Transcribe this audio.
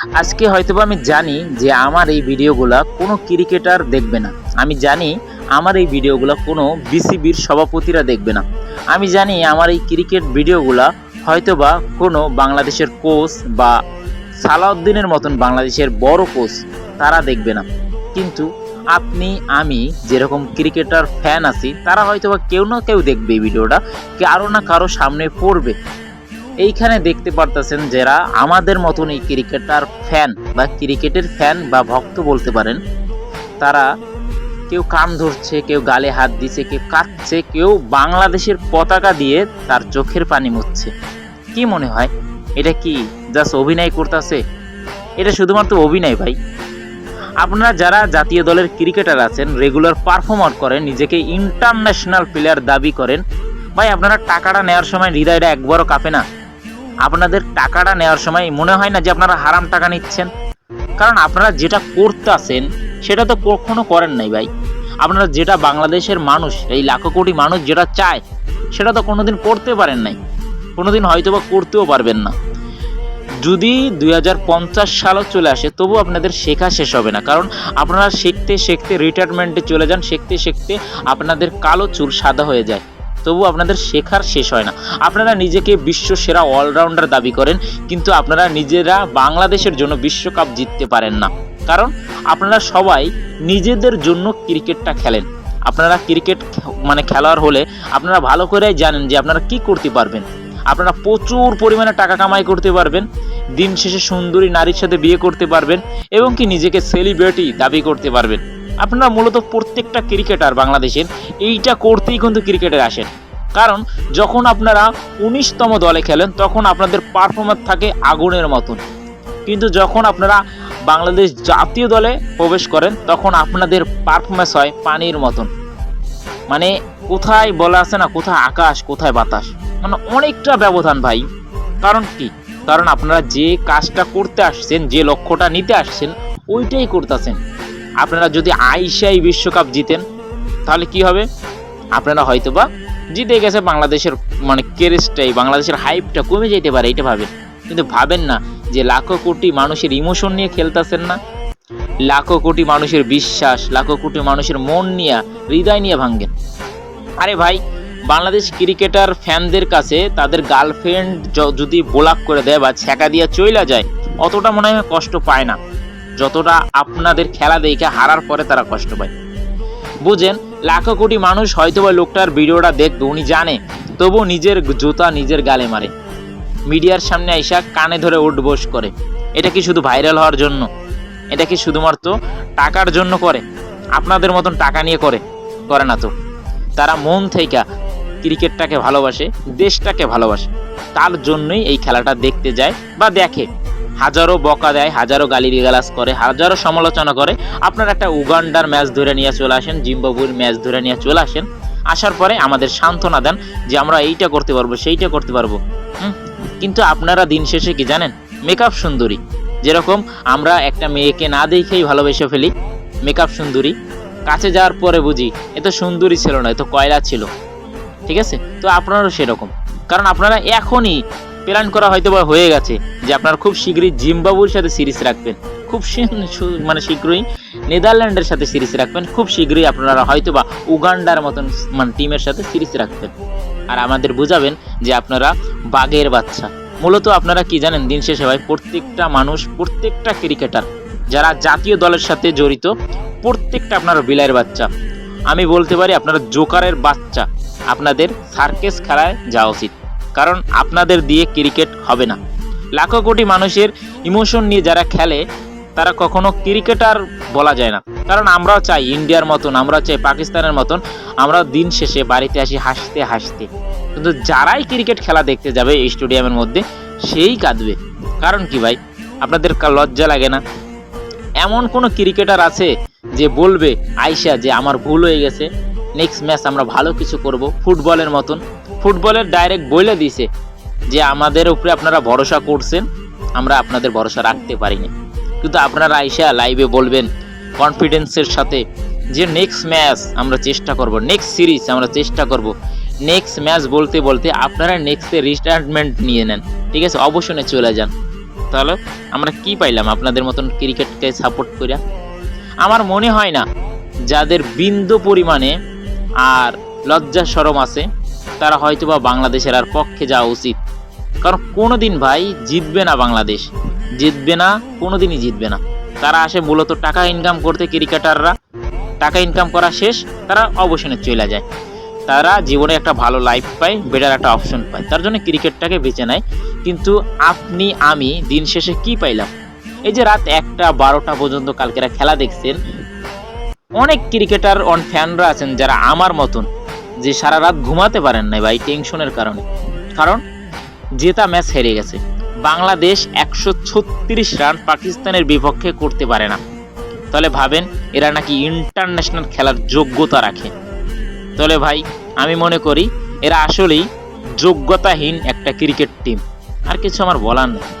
আজকে হয়তোবা আমি জানি যে আমার এই ভিডিওগুলা কোনো ক্রিকেটার দেখবে না। আমি জানি আমার এই ভিডিওগুলো কোনো বিসিবির সভাপতিরা দেখবে না। আমি জানি আমার এই ক্রিকেট ভিডিওগুলা হয়তোবা কোনো বাংলাদেশের কোচ বা সালাউদ্দিনের মতন বাংলাদেশের বড় কোচ তারা দেখবে না। কিন্তু আপনি, আমি যেরকম ক্রিকেটার ফ্যান আছি, তারা হয়তোবা কেউ না কেউ দেখবে এই ভিডিওটা, কারও না কারও সামনে পড়বে। এইখানে দেখতে পারতেছেন যারা আমাদের মতন এই ক্রিকেটার ফ্যান বা ক্রিকেটের ফ্যান বা ভক্ত বলতে পারেন, তারা কেউ কান ধরছে, কেউ গালে হাত দিছে, কেউ কাঁদছে, কেউ বাংলাদেশের পতাকা দিয়ে তার চোখের পানি মুছছে। কি মনে হয়? এটা কি জাস্ট অভিনয় করতেছে? এটা শুধুমাত্র অভিনয় ভাই। আপনারা যারা জাতীয় দলের ক্রিকেটার আছেন রেগুলার পারফর্মার করেন, নিজেকে ইন্টারন্যাশনাল প্লেয়ার দাবি করেন, ভাই আপনারা টাকাটা নেওয়ার সময় হৃদয়টা একবারও কাঁপে না। আপনাদের টাকাটা নেওয়ার সময় মনে হয় না যে আপনারা হারাম টাকা নিচ্ছেন। কারণ আপনারা যেটা করতেছেন, সেটা তো কখনো করেন নাই ভাই। আপনারা যেটা বাংলাদেশের মানুষ, এই লাখো কোটি মানুষ যেটা চায়, সেটা তো কোনোদিন করতে পারেন নাই। কোনোদিন হয়তো বা করতেও পারবেন না। যদি দুই হাজার পঞ্চাশ সালও চলে আসে, তবু আপনাদের শেখা শেষ হবে না। কারণ আপনারা শিখতে শিখতে রিটায়ারমেন্টে চলে যান, শিখতে শিখতে আপনাদের কালো চুল সাদা হয়ে যায়। তবু আপনাদের শেখার শেষ হয় না। আপনারা নিজেকে বিশ্ব সেরা অলরাউন্ডার দাবি করেন, কিন্তু আপনারা নিজেরা বাংলাদেশের জন্য বিশ্বকাপ জিততে পারেন না। কারণ আপনারা সবাই নিজেদের জন্য ক্রিকেটটা খেলেন। আপনারা ক্রিকেট মানে খেলোয়াড় হলে আপনারা ভালো করেই জানেন যে আপনারা কি করতে পারবেন। আপনারা প্রচুর পরিমাণে টাকা কামাই করতে পারবেন, দিন শেষে সুন্দরী নারীর সাথে বিয়ে করতে পারবেন, এবং কি নিজেকে সেলিব্রিটি দাবি করতে পারবেন। আপনারা মূলত প্রত্যেকটা ক্রিকেটার বাংলাদেশের, এইটা করতেই কিন্তু ক্রিকেটের আসেন। কারণ যখন আপনারা উনিশতম দলে খেলেন, তখন আপনাদের পারফরমেন্স থাকে আগুনের মতন। কিন্তু যখন আপনারা বাংলাদেশ জাতীয় দলে প্রবেশ করেন, তখন আপনাদের পারফরমেন্স হয় পানির মতন। মানে কোথায় বলা আছে না, কোথায় আকাশ, কোথায় বাতাস। মানে অনেকটা ব্যবধান ভাই। কারণ কি? কারণ আপনারা যে কাজটা করতে আসছেন, যে লক্ষ্যটা নিতে আসছেন, ওইটাই করতেছেন। আপনারা যদি আইসাই বিশ্বকাপ জিতেন, তাহলে কি হবে? আপনারা হয়তো বা জিতে গেছে বাংলাদেশের মানে কেরেসটাই বাংলাদেশের হাইপটা কমে যেতে পারে, এটা ভাবেন। কিন্তু ভাবেন না যে লাখো কোটি মানুষের ইমোশন নিয়ে খেলতেছেন না। লাখো কোটি মানুষের বিশ্বাস, লাখো কোটি মানুষের মন নিয়ে, হৃদয় নিয়ে ভাঙ্গেন আরে ভাই, বাংলাদেশ ক্রিকেটার ফ্যানদের কাছে তাদের গার্লফ্রেন্ড যদি ব্লক করে দেয় বা ছ্যাঁকা দিয়ে চইলা যায়, অতটা মনে হয় কষ্ট পায় না। যতটা আপনাদের খেলা দেখে হারার পরে তারা কষ্ট পায়। বুঝেন, লাখো কোটি মানুষ হয়তো বা লোকটার ভিডিওটা দেখবে, উনি জানে। তবু নিজের জুতা নিজের গালে মারে। মিডিয়ার সামনে আইসা কানে ধরে উঠবোস করে। এটা কি শুধু ভাইরাল হওয়ার জন্য? এটা কি শুধুমাত্র টাকার জন্য করে? আপনাদের মতন টাকা নিয়ে করে? করে না তো। তারা মন থেকে ক্রিকেটটাকে ভালোবাসে, দেশটাকে ভালোবাসে। তার জন্যই এই খেলাটা দেখতে যায় বা দেখে। হাজারো বকা দেয়, হাজারো গালি গালাজ করে, হাজারো সমালোচনা করে। আপনারা একটা উগান্ডার ম্যাচ ধরে নিয়ে চলে আসেন জিম্বাবুর ম্যাচ ধরে নিয়ে চলে আসেন। আসার পরে আমাদের সান্ত্বনা দেন যে আমরা এইটা করতে পারব, সেইটা করতে পারব। কিন্তু আপনারা দিন শেষে কি জানেন? মেকআপ সুন্দরী। যেরকম আমরা একটা মেয়েকে না দেখেই ভালোবেসে ফেলি, মেকআপ সুন্দরী। কাছে যাওয়ার পরে বুঝি, এ তো সুন্দরী ছিল না, এ তো কয়লা ছিল। ঠিক আছে? তো আপনারও সেরকম। কারণ আপনারা এখনই প্ল্যান করা হয়তো বা হয়ে গেছে। যে আপনারা খুব শীঘ্রই জিম্বাবুর সাথে সিরিজ রাখবেন। খুব মানে শীঘ্রই নেদারল্যান্ডের সাথে সিরিজ রাখবেন। খুব শীঘ্রই আপনারা হয়তো বা উগান্ডার মতন মানে টিমের সাথে সিরিজ রাখবেন। আর আমাদের বুঝাবেন যে আপনারা বাঘের বাচ্চা। মূলত আপনারা কি জানেন দিন শেষে ভাই, প্রত্যেকটা মানুষ, প্রত্যেকটা ক্রিকেটার, যারা জাতীয় দলের সাথে জড়িত, প্রত্যেকটা আপনারা বিলাইয়ের বাচ্চা। আমি বলতে পারি আপনারা জোকারের বাচ্চা। আপনাদের সার্কেস খেলায় যাওয়া উচিত। কারণ আপনাদের দিয়ে ক্রিকেট হবে না। লাখো কোটি মানুষের ইমোশন নিয়ে যারা খেলে, তারা কখনো ক্রিকেটার বলা যায় না। কারণ আমরাও চাই ইন্ডিয়ার মতন আমরা চাই পাকিস্তানের মতন, আমরা দিন শেষে বাড়িতে আসি হাসতে হাসতে। কিন্তু যারাই ক্রিকেট খেলা দেখতে যাবে এই স্টেডিয়ামের মধ্যে, সেই কাঁদবে। কারণ কি ভাই? আপনাদের লজ্জা লাগে না? এমন কোনো ক্রিকেটার আছে যে বলবে আইসা যে আমার ভুল হয়ে গেছে নেক্সট ম্যাচ আমরা ভালো কিছু করব, ফুটবলের মতন। ফুটবলের ডাইরেক্ট বলে দিছে যে আমাদের উপরে আপনারা ভরসা করছেন, আমরা আপনাদের ভরসা রাখতে পারিনি। কিন্তু আপনারা আইসা লাইভে বলবেন কনফিডেন্সের সাথে যে নেক্সট ম্যাচ আমরা চেষ্টা করব নেক্সট সিরিজ আমরা চেষ্টা করব। নেক্সট ম্যাচ বলতে বলতে আপনারা নেক্সটে রিটায়ারমেন্ট নিয়ে নেন। ঠিক আছে? অবসরে চলে যান। তাহলে আমরা কি পাইলাম? আপনাদের মতন ক্রিকেটকে সাপোর্ট করিয়া আমার মনে হয় না, যাদের বিন্দু পরিমাণে আর লজ্জা সরম আছে, তারা হয়তো বা বাংলাদেশের আর পক্ষে যাওয়া উচিত। কারণ কোনোদিন ভাই জিতবে না বাংলাদেশ। জিতবে না, কোনোদিনই জিতবে না। তারা আসে মূলত টাকা ইনকাম করতে ক্রিকেটাররা। টাকা ইনকাম করা শেষ, তারা অবসরে চলে যায়। তারা জীবনে একটা ভালো লাইফ পায় বেটার একটা অপশন পায়। তার জন্য ক্রিকেটটাকে বেছে নেয়। কিন্তু আপনি, আমি দিন শেষে কি পাইলাম? এই যে রাত একটা, বারোটা পর্যন্ত কালকেরা খেলা দেখছেন। অনেক ক্রিকেটার, অন ফ্যানরা আছেন যারা আমার মতন, যে সারা রাত ঘুমাতে পারেন না ভাই টেনশনের কারণে। কারণ জেতা ম্যাচ হেরে গেছে। বাংলাদেশ একশো ছত্রিশ রান পাকিস্তানের বিপক্ষে করতে পারে না। তাহলে ভাবেন, এরা নাকি ইন্টারন্যাশনাল খেলার যোগ্যতা রাখে। তাহলে ভাই, আমি মনে করি, এরা আসলেই যোগ্যতাহীন একটা ক্রিকেট টিম। আর কিছু আমার বলার নেই।